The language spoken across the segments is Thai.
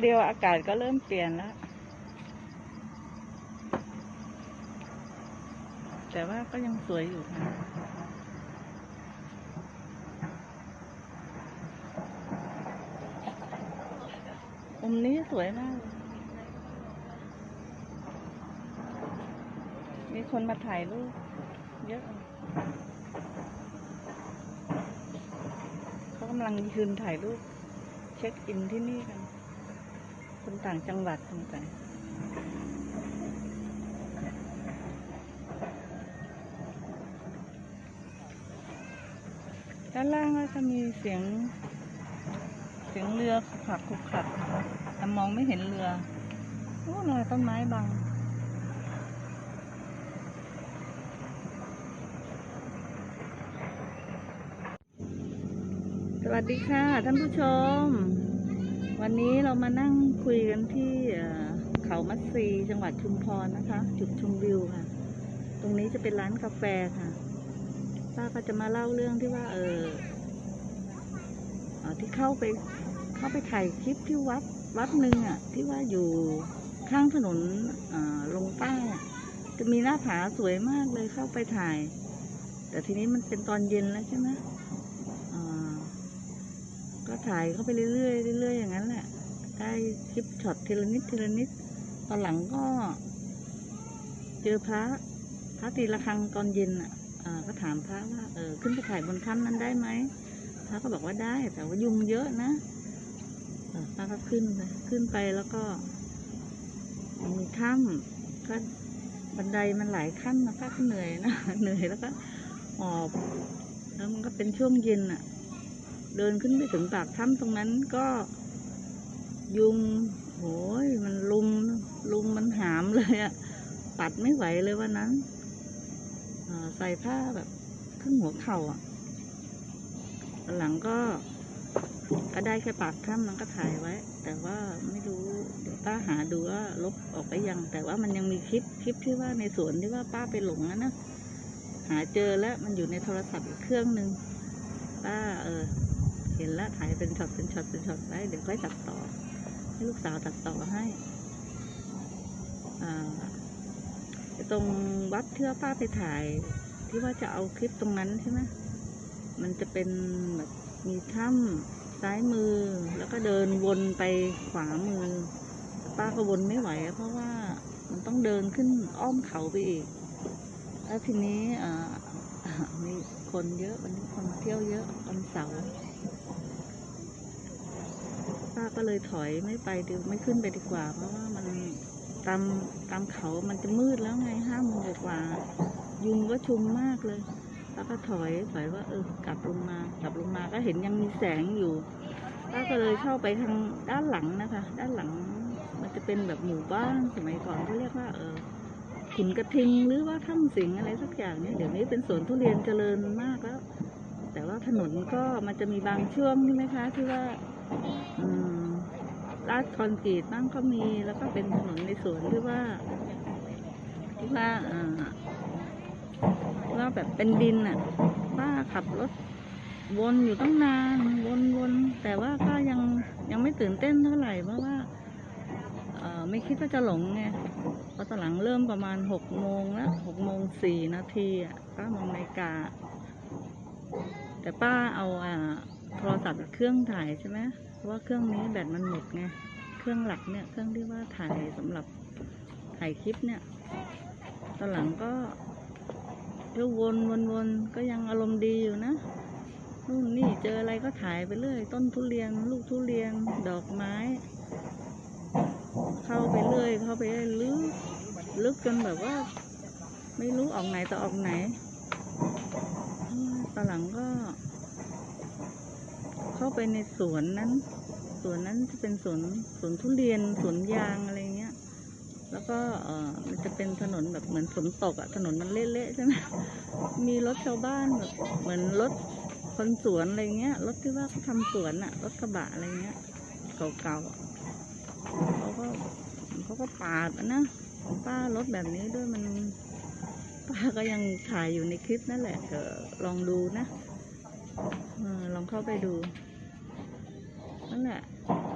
เดียวอากาศก็เริ่มเปลี่ยนแล้ว แต่ว่าก็ยังสวยอยู่ค่ะมุมนี้สวยมาก มีคนมาถ่ายรูปเยอะ เขากำลังยืนถ่ายรูปเช็คอินที่นี่กัน คนต่างจังหวัดต่างๆด้านล่างก็จะมีเสียง เสียงเรือขลุกขลักขลุกขลักแต่มองไม่เห็นเรือโอ้ลอยต้นไม้บังสวัสดีค่ะ ท่านผู้ชม วันนี้เรามานั่งคุยกันที่เขามัดซีจังหวัดชุมพรนะคะ จุดชมวิวค่ะ ตรงนี้จะเป็นร้านกาแฟค่ะ ป้าก็จะมาเล่าเรื่องที่ว่า เออที่เข้าไปเข้าไปถ่ายคลิปที่วัดวัดหนึ่งอะ ที่ว่าอยู่ข้างถนนลงใต้จะมีหน้าผาสวยมากเลยเข้าไปถ่าย แต่ทีนี้มันเป็นตอนเย็นแล้วใช่ไหม ก็ถ่ายเข้าไปเรื่อยๆเรื่อยๆอย่างนั้นแหละได้คลิปช็อตทีละนิดทีละนิดตอนหลังก็ เจอพระพระตีละครังตอนเย็นอะก็ถามพระว่าเออขึ้นไปถ่ายบนถ้ำนั้นได้ไหมพระก็บอกว่าได้ แต่ว่ายุงเยอะนะพระก็ขึ้นไปขึ้นไปแล้วก็มีถ้ำก็บันไดมันหลายขั้นนะพระก็เหนื่อยนะเหนื่อยแล้วก็หอบแล้วมันก็เป็นช่วงเย็นอะ เดินขึ้นไปถึงปากถ้ำตรงนั้นก็ ยุงโหยมันลุมลุมมันหามเลยอะปัดไม่ไหวเลยวันนั้นใส่ผ้าแบบขึ้นหัวเข่าอะหลังก็ก็ได้แค่ปากถ้ำมันก็ถ่ายไว้ แต่ว่าไม่รู้เดี๋ยวป้าหาดูว่าลบออกไปยัง แต่ว่ามันยังมีคลิปคลิปที่ว่าในสวนที่ว่าป้าไปหลงนะนะหาเจอแล้วมันอยู่ในโทรศัพท์อีกเครื่องหนึ่งป้าเออ เห็นแล้วถ่ายเป็นช็อตเป็นช็อตเป็นช็อตไว้เดี๋ยวค่อยตัดต่อ ให้ลูกสาวตัดต่อให้อตรงวัดที่ว่าป้าไปถ่าย ที่ว่าจะเอาคลิปตรงนั้นใช่ไหมมันจะเป็นแบบมีถ้ำซ้ายมือ แล้วก็เดินวนไปขวามือ ป้าก็วนไม่ไหว เพราะว่ามันต้องเดินขึ้นอ้อมเขาไปอีก แล้วทีนี้มีคนเยอะวันนี้คนเที่ยวเยอะวันเสาร์ ป้าก็เลยถอยไม่ไปดีไม่ขึ้นไปดีกว่า เพราะว่ามันตามตามเขามันจะมืดแล้วไงห้าโมงกว่า ยุงก็ชุมมากเลยป้าก็ถอยถอยว่าเออกลับลงมากลับลงมาก็เห็นยังมีแสงอยู่ป้าก็เลยเข้าไปทางด้านหลังนะคะ ด้านหลังมันจะเป็นแบบหมู่บ้านสมัยก่อนเขาเรียกว่าเออขุนกระทิงหรือว่าถ้ำสิงอะไรสักอย่างเนี่ยเดี๋ยวนี้เป็นสวนทุเรียนเจริญมากแล้ว แต่ว่าถนนก็มันจะมีบางช่วงใช่ไหมคะ ที่ว่า ลาดคอนกรีตบ้างก็มีแล้วก็เป็นถนนในสวนที่ว่าที่ว่าอ่าว่าแบบเป็นดินอะป้าขับรถวนอยู่ตั้งนานวนวนแต่ว่าก็ยังยังไม่ตื่นเต้นเท่าไหร่เพราะว่าเออไม่คิดว่าจะหลงไงพอตอนหลังเริ่มประมาณหกโมงแล้วหกโมงสี่นาทีอะป้ามองนาฬิกา แต่ป้าเอาอ่าโทรศัพท์เครื่องถ่ายใช่ไหม ว่าเครื่องนี้แบตมันหมดไง เครื่องหลักเนี่ยเครื่องที่ว่าถ่ายสำหรับถ่ายคลิปเนี่ย ตอนหลังก็เที่ยววนวนวนก็ยังอารมณ์ดีอยู่นะนู่นนี่เจออะไรก็ถ่ายไปเรื่อย ต้นทุเรียน ลูกทุเรียนดอกไม้ เข้าไปเรื่อย เข้าไปเรื่อยลึกลึกจนแบบว่า ไม่รู้ออกไหนต่อออกไหนตอนหลังก็ เข้าไปในสวนนั้น สวนนั้นจะเป็นสวนสวนทุเรียนสวนยางอะไรเงี้ย แล้วก็เออมันจะเป็นถนนแบบเหมือนฝนตกอะถนนมันเละๆใช่ไหมมีรถชาวบ้านแบบเหมือนรถคนสวนอะไรเงี้ยรถที่ว่าเขาทำสวนอะรถกระบะอะไรเงี้ยเก่าๆเขาก็เขาก็ปาดนะป้ารถแบบนี้ด้วยมันป้าก็ยังถ่ายอยู่ในคลิปนั่นแหละลองดูนะลองเข้าไปดูนั่นแหละ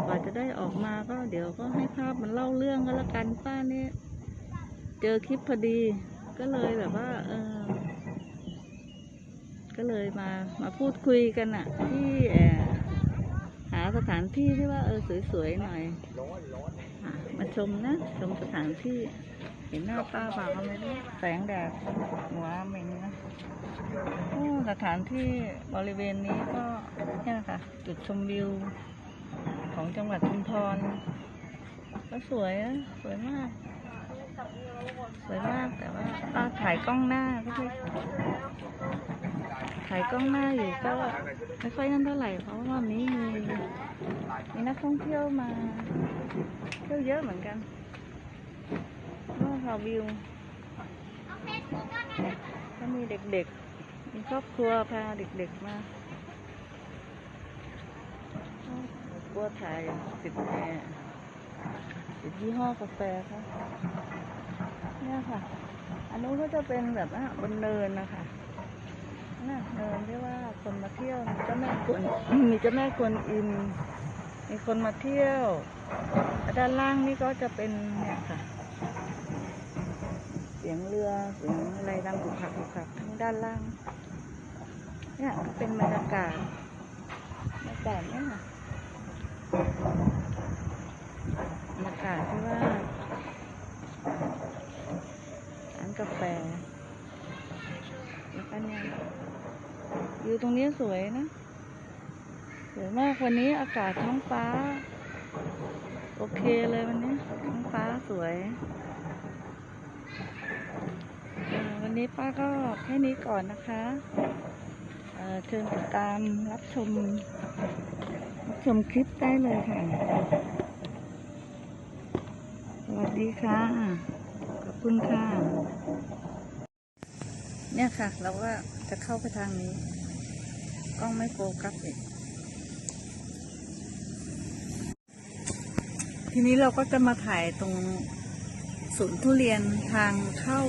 กว่าจะได้ออกมาก็เดี๋ยวก็ให้ภาพมันเล่าเรื่องก็แล้วกันป้าเนี่ย เจอคลิปพอดี ก็เลยแบบว่า เออ ก็เลยมามาพูดคุยกันอะที่เอ่อหาสถานที่ที่ว่าเออสวยๆหน่อยมาชมนะ ชมสถานที่ เห็นหน้าป้าป่าก็ไม่รู้แสงแดดหัวเหม่งนะสถานที่บริเวณนี้ก็เนี่ยค่ะ จุดชมวิว ของจังหวัดชุมพร ก็สวยนะสวยมาก สวยมากแต่ว่าป้าถ่ายกล้องหน้าก็ใช่ถ่ายกล้องหน้าอยู่ก็ไม่ค่อยนั่นเท่าไหร่เพราะว่านี้มีมีนักท่องเที่ยวมาเที่ยวเยอะเหมือนกัน ค่ะวิวก็มีเด็กๆ มีครอบครัวพาเด็กๆมาครัวถ่ายติดแอร์ติดยี่ห้อกาแฟค่ะเนี่ยค่ะ อันนู้นก็จะเป็นแบบว่าบนเนินนะคะน่ะเนินที่ว่าคนมาเที่ยวมีเจ้าแม่กวนมีเจ้าแม่กวนอิมมีคนมาเที่ยว ด้านล่างนี่ก็จะเป็นเนี่ยค่ะ เสียงเรือเสียงอะไรดังขุกขักขุกขักทั้งด้านล่างเนี่ยก็เป็นบรรยากาศบรรยากาศเนี่ยค่ะบรรยากาศที่ว่าร้านกาแฟแล้วก็เนี่ยอยู่ตรงนี้สวยนะสวยมากวันนี้อากาศท้องฟ้า โอเคเลยวันนี้ท้องฟ้าสวยเอ่อ วันนี้ป้าก็แค่นี้ก่อนนะคะเอ่อเชิญติดตามรับชมรับชมคลิปได้เลยค่ะ สวัสดีค่ะ ขอบคุณค่ะ เนี่ยค่ะ เราก็จะเข้าไปทางนี้ กล้องไม่โฟกัสอีกทีนี้เราก็จะมาถ่ายตรง ศูนย์ทุเรียนทางเข้า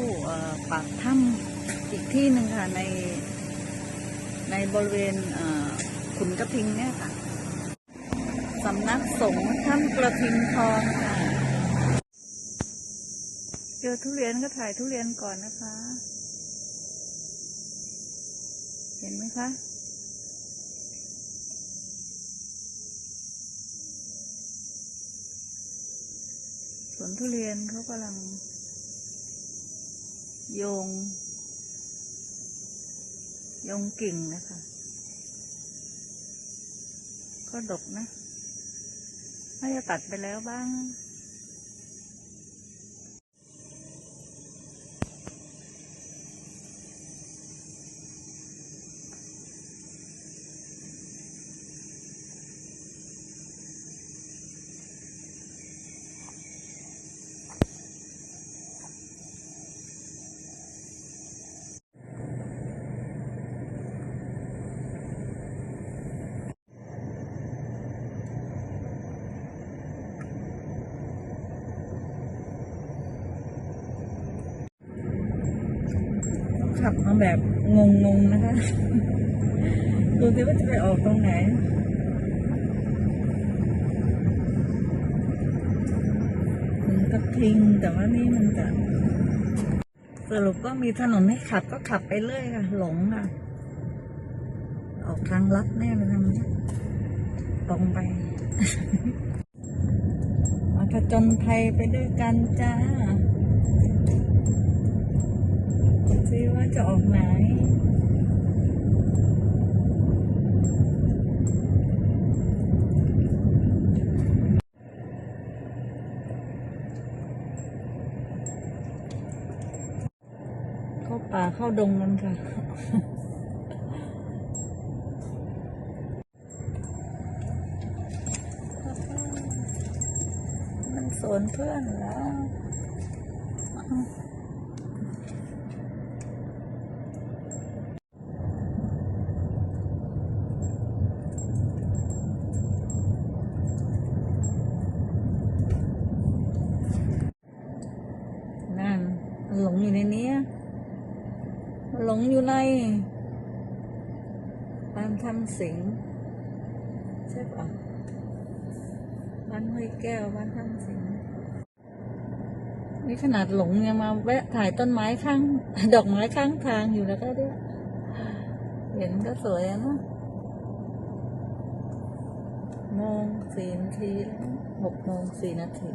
ปากถ้ำอีกที่หนึ่งค่ะ ในในบริเวณเอ่อขุนกระทิงเนี่ยค่ะสำนักสงฆ์ถ้ำกระทิงทองค่ะเจอทุเรียนก็ถ่ายทุเรียนก่อนนะคะ เห็นไหมคะ สวนทุเรียนเขากำลัง โยง โยงกิ่งนะคะ ก็ดกนะ น่าจะตัดไปแล้วบ้าง ขับมาแบบงงๆนะคะ ดูสิว่าจะไปออกตรงไหนถึงกระทิงแต่ว่านี่มันจะสรุปก็มีถนนให้ขับก็ขับไปเรื่อยค่ะ หลงค่ะ ออกทางลัดแน่เลยทางนี้ตรงไปมาผจญภัยไปด้วยกันจ้า จะออกไหนเข้าป่าเข้าดงกันค่ะมันสนเพื่อนแล้ว หลงอยู่ในนี้มันหลงอยู่ในตามทำสิงใช่ปะบ้านห้วยแก้วบ้านท่าสิงนี่ขนาดหลงยังมาแวะถ่ายต้นไม้ข้าง ดอกไม้ข้างทางอยู่แล้วก็เนี่ยเห็นก็สวยอะเนอะโมงสี่นาทีแล้วหกโมงสี่นาที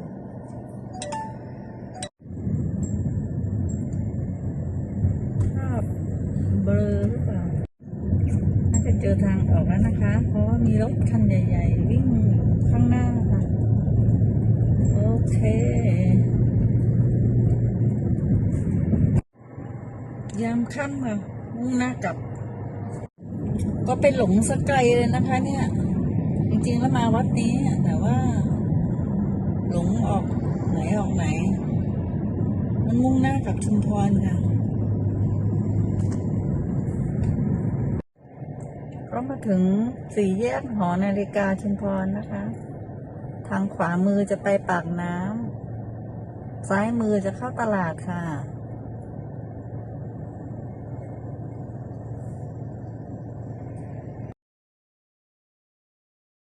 นะคะ เพราะว่ามีรถคันใหญ่ๆ วิ่งข้างหน้าค่ะ โอเค ยามค่ำค่ะมุ่งหน้ากลับ ก็ไปหลงสกไกลเลยนะคะเนี่ย จริงๆแล้วมาวัดนี้ แต่ว่า หลงออกไหนออกไหน มันมุ่งหน้ากลับชุมพรค่ะ ก็ มาถึงสี่แยกหอนาฬิกาชุมพรนะคะ ทางขวามือจะไปปากน้ำซ้ายมือจะเข้าตลาดค่ะ